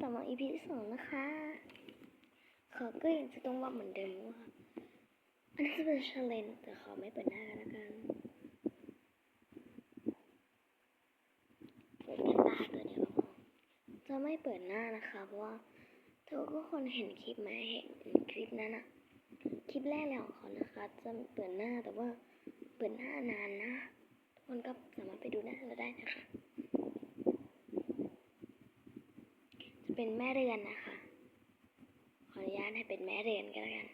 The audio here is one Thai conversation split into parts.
ต่อมา EP ที่สองนะคะเขอก็ยังจะต้องว่าเหมือนเดิมว่าอันนี้จะเป็นชาเลนแต่ขอไม่เปิดหน้ากันละกันเปิดแค่ตาตัวเดียวพอจะไม่เปิดหน้านะคะ เพราะว่าเธอก็คนเห็นคลิปไหมเห็นคลิปนั้นอะคลิปแรกเลยของเขานะคะ จะเปิดหน้าแต่ว่าเปิดหน้านานนะ ทุกคนก็สามารถไปดูหน้าเราได้นะคะ จะ เป็นแม่เรือนนะคะ ขออนุญาตให้เป็นแม่เรือนก็แล้วกัน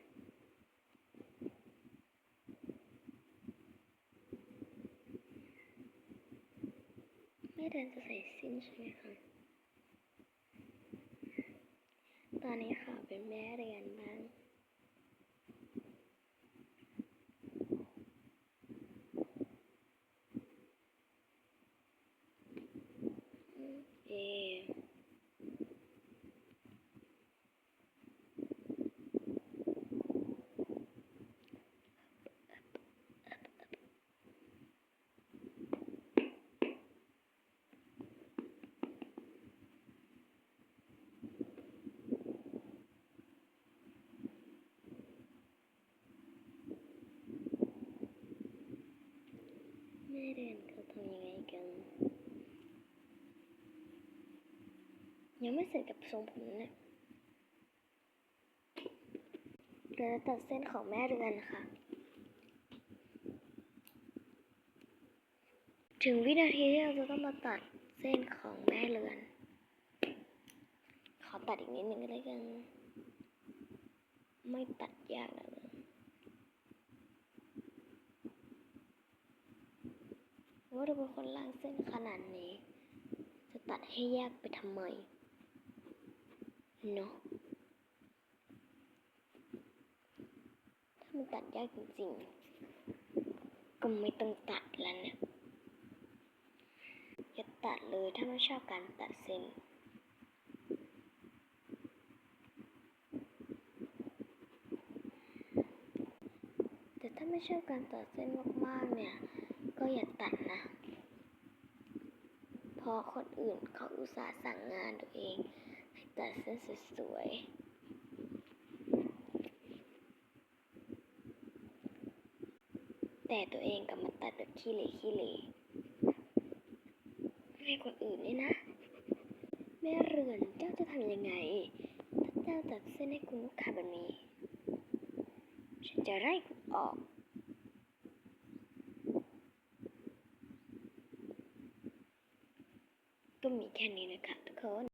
แม่เรือนจะใส่สิ้นใช่ไหมคะ ตอนนี้ค่ะเป็นแม่เรือนบ้าง อืมเอ แม่เรียนเขาทำยังไงกัน ยังไม่เสร็จกับทรงผมเนี่ยเราจะตัดเส้นของแม่เรือนนะคะถึงวินาทีที่เราจะต้องมาตัดเส้นของแม่เรือน ขอตัดอีกนิดหนึ่งก็แล้วกัน ไม่ตัดยากนะว่าเราเป็นคนล่างเส้นขนาดนี้ จะตัดให้ยากไปทำไม เนาะถ้ามันตัดยากจริงๆ ก็ไม่ต้องตัดแล้วเนี่ยอย่าตัดเลยถ้าไม่ชอบการตัดเส้นแต่ถ้าไม่ชอบการตัดเส้นมากๆเนี่ย อย่าตัดนะเพราะคนอื่นเขาอุตส่าห์สั่งงานตัวเอง ให้ตัดเส้นสวยๆ แต่ตัวเองกลับมาตัดแบบขี้เหร่ขี้เหร่ให้คนอื่นนี่นะ แม่เรือนเจ้าจะทำยังไง ถ้าเจ้าตัดเส้นให้คุณลูกค้าแบบนี้ ฉันจะไล่คุณออก የሚገን ከሆነ